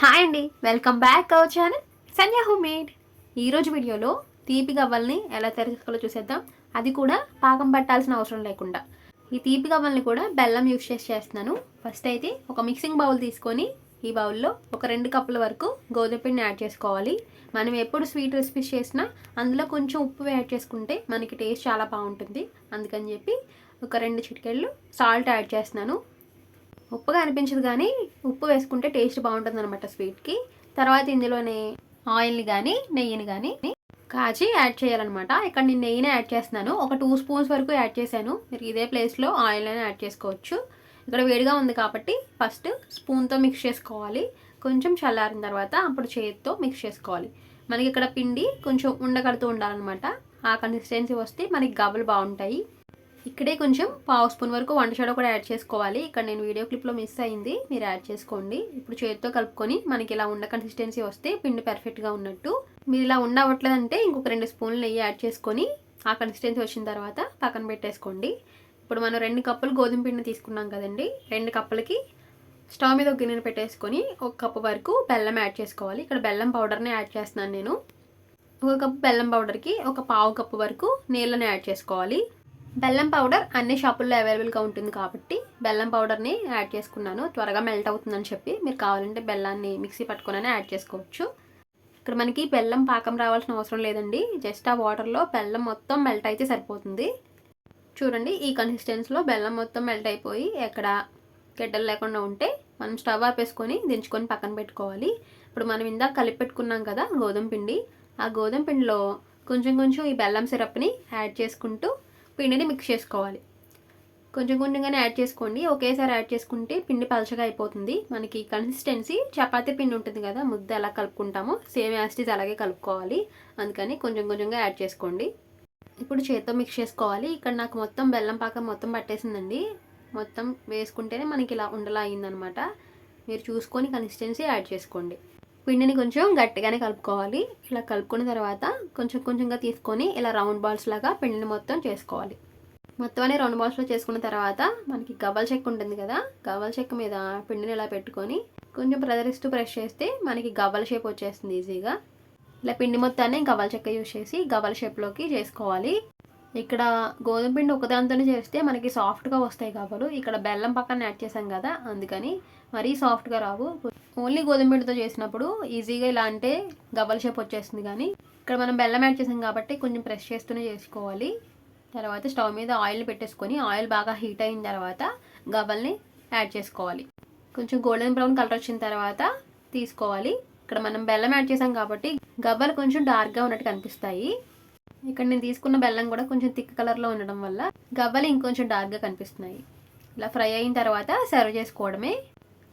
Hi అండి welcome back our channel. Sanya home made. ఈరోజు వీడియోలో తీపి గవ్వల్ని ఎలా తయారు చేసుకోవాలో చూసేద్దాం. అది కూడా పాకం పట్టాల్సిన అవసరం లేకుండా. ఈ తీపి గవ్వల్ని కూడా బెల్లం యూస్ చేసి చేస్తున్నాను. ఫస్ట్ అయితే ఒక మిక్సింగ్ బౌల్ తీసుకొని ఈ బౌల్లో ఒక రెండు కప్పుల వరకు గోధుమ పిండిని యాడ్ చేసుకోవాలి. మనం ఎప్పుడు స్వీట్ రెసిపీస్ చేసినా అందులో కొంచెం ఉప్పు యాడ్ చేసుకుంటే మనకి టేస్ట్ చాలా బాగుంటుంది. అందుకని చెప్పి ఒక రెండు చిటికెళ్ళు సాల్ట్ యాడ్ చేస్తున్నాను. ఉప్పుగా అనిపించదు కానీ ఉప్పు వేసుకుంటే టేస్ట్ బాగుంటుంది అనమాట స్వీట్కి. తర్వాత ఇందులోనే ఆయిల్ని కానీ నెయ్యిని కానీ కాచి యాడ్ చేయాలన్నమాట. ఇక్కడ నేను నెయ్యిని యాడ్ చేస్తున్నాను. ఒక టూ స్పూన్స్ వరకు యాడ్ చేశాను. మీరు ఇదే ప్లేస్లో ఆయిల్ అయినా యాడ్ చేసుకోవచ్చు. ఇక్కడ వేడిగా ఉంది కాబట్టి ఫస్ట్ స్పూన్తో మిక్స్ చేసుకోవాలి. కొంచెం చల్లారిన తర్వాత అప్పుడు చేతితో మిక్స్ చేసుకోవాలి. మనకి ఇక్కడ పిండి కొంచెం ఉండకడుతూ ఉండాలన్నమాట. ఆ కన్సిస్టెన్సీ వస్తే మనకి గవ్వలు బాగుంటాయి. ఇక్కడే కొంచెం పావు స్పూన్ వరకు వంట సోడా కూడా యాడ్ చేసుకోవాలి. ఇక్కడ నేను వీడియో క్లిప్లో మిస్ అయింది. మీరు యాడ్ చేసుకోండి. ఇప్పుడు చేతితో కలుపుకొని మనకి ఇలా ఉండ కన్సిస్టెన్సీ వస్తే పిండి పర్ఫెక్ట్గా ఉన్నట్టు. మీరు ఇలా ఉండవట్లేదంటే ఇంకొక రెండు స్పూన్లు నెయ్యి యాడ్ చేసుకొని ఆ కన్సిస్టెన్సీ వచ్చిన తర్వాత పక్కన పెట్టేసుకోండి. ఇప్పుడు మనం రెండు కప్పులు గోధుమ పిండి తీసుకున్నాం కదండి. రెండు కప్పులకి స్టవ్ మీద ఒక గిన్నెను పెట్టేసుకొని ఒక కప్పు వరకు బెల్లం యాడ్ చేసుకోవాలి. ఇక్కడ బెల్లం పౌడర్ని యాడ్ చేస్తున్నాను నేను. ఒక కప్పు బెల్లం పౌడర్కి ఒక పావు కప్పు వరకు నీళ్ళని యాడ్ చేసుకోవాలి. బెల్లం పౌడర్ అన్ని షాపుల్లో అవైలబుల్గా ఉంటుంది కాబట్టి బెల్లం పౌడర్ని యాడ్ చేసుకున్నాను. త్వరగా మెల్ట్ అవుతుందని చెప్పి మీరు కావాలంటే బెల్లాన్ని మిక్సీ పట్టుకుని యాడ్ చేసుకోవచ్చు. ఇక్కడ మనకి బెల్లం పాకం రావాల్సిన అవసరం లేదండి. జస్ట్ ఆ వాటర్లో బెల్లం మొత్తం మెల్ట్ అయితే సరిపోతుంది. చూడండి ఈ కన్సిస్టెన్స్లో బెల్లం మొత్తం మెల్ట్ అయిపోయి ఎక్కడ గడ్డలు లేకుండా ఉంటే మనం స్టవ్ ఆపేసుకొని దించుకొని పక్కన పెట్టుకోవాలి. ఇప్పుడు మనం ఇందాక కలిపి పెట్టుకున్నాం కదా గోధుమ పిండి. ఆ గోధుమ పిండిలో కొంచెం కొంచెం ఈ బెల్లం సిరప్ని యాడ్ చేసుకుంటూ పిండిని మిక్స్ చేసుకోవాలి. కొంచెం కొంచెంగానే యాడ్ చేసుకోండి. ఒకేసారి యాడ్ చేసుకుంటే పిండి పలచగా అయిపోతుంది. మనకి కన్సిస్టెన్సీ చపాతీ పిండి ఉంటుంది కదా ముద్ద ఎలా కలుపుకుంటామో సేమ్ యాస్టీస్ అలాగే కలుపుకోవాలి. అందుకని కొంచెం కొంచెంగా యాడ్ చేసుకోండి. ఇప్పుడు చేత్తో మిక్స్ చేసుకోవాలి. ఇక్కడ నాకు మొత్తం బెల్లం పాకం మొత్తం పట్టేసిందండి. మొత్తం వేసుకుంటేనే మనకి ఇలా ఉండలా అయిందనమాట. మీరు చూసుకొని కన్సిస్టెన్సీ యాడ్ చేసుకోండి. పిండిని కొంచెం గట్టిగానే కలుపుకోవాలి. ఇలా కలుపుకున్న తర్వాత కొంచెం కొంచెంగా తీసుకొని ఇలా రౌండ్ బాల్స్ లాగా పిండిని మొత్తం చేసుకోవాలి. మొత్తం అనే రౌండ్ బాల్స్లో చేసుకున్న తర్వాత మనకి గవ్వల చెక్క ఉంటుంది కదా గవ్వల చెక్క మీద పిండిని ఇలా పెట్టుకొని కొంచెం ప్రదరిస్తూ ప్రెస్ చేస్తే మనకి గవ్వల షేప్ వచ్చేస్తుంది ఈజీగా ఇలా పిండి మొత్తాన్ని గవ్వల చెక్క యూజ్ చేసి గవ్వల షేప్లోకి చేసుకోవాలి. ఇక్కడ గోధుమ పిండి ఒకదానితోనే చేస్తే మనకి సాఫ్ట్గా వస్తాయి గవ్వలు. ఇక్కడ బెల్లం పక్కన యాడ్ చేసాం కదా అందుకని మరీ సాఫ్ట్గా రావు. ఓన్లీ గోధుమ పిండితో చేసినప్పుడు ఈజీగా ఇలా అంటే గబల్ షేప్ వచ్చేస్తుంది కానీ ఇక్కడ మనం బెల్లం యాడ్ చేసాం కాబట్టి కొంచెం ప్రెస్ చేస్తూనే చేసుకోవాలి. తర్వాత స్టవ్ మీద ఆయిల్ పెట్టేసుకొని ఆయిల్ బాగా హీట్ అయిన తర్వాత గవ్వల్ని యాడ్ చేసుకోవాలి. కొంచెం గోల్డెన్ బ్రౌన్ కలర్ వచ్చిన తర్వాత తీసుకోవాలి. ఇక్కడ మనం బెల్లం యాడ్ చేసాం కాబట్టి గబ్బలు కొంచెం డార్క్గా ఉన్నట్టు కనిపిస్తాయి. ఇక్కడ నేను తీసుకున్న బెల్లం కూడా కొంచెం థిక్ కలర్లో ఉండడం వల్ల గబ్బలు ఇంకొంచెం డార్క్గా కనిపిస్తున్నాయి. ఇలా ఫ్రై అయిన తర్వాత సర్వ్ చేసుకోవడమే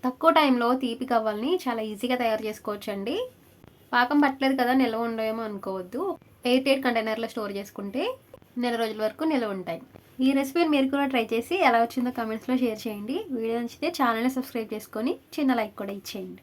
తక్కువ టైంలో తీపి కవ్వల్ని చాలా ఈజీగా తయారు చేసుకోవచ్చు అండి పాకం పట్టలేదు కదా నిల్వ ఉండేమో అనుకోవద్దు. ఎయిట్ ఎయిట్ కంటైనర్లో స్టోర్ చేసుకుంటే నెల రోజుల వరకు నిల్వ ఉంటాయి. ఈ రెసిపీని మీరు కూడా ట్రై చేసి ఎలా వచ్చిందో కమెంట్స్లో షేర్ చేయండి. వీడియో నచ్చితే ఛానల్ని సబ్స్క్రైబ్ చేసుకొని చిన్న లైక్ కూడా ఇచ్చేయండి.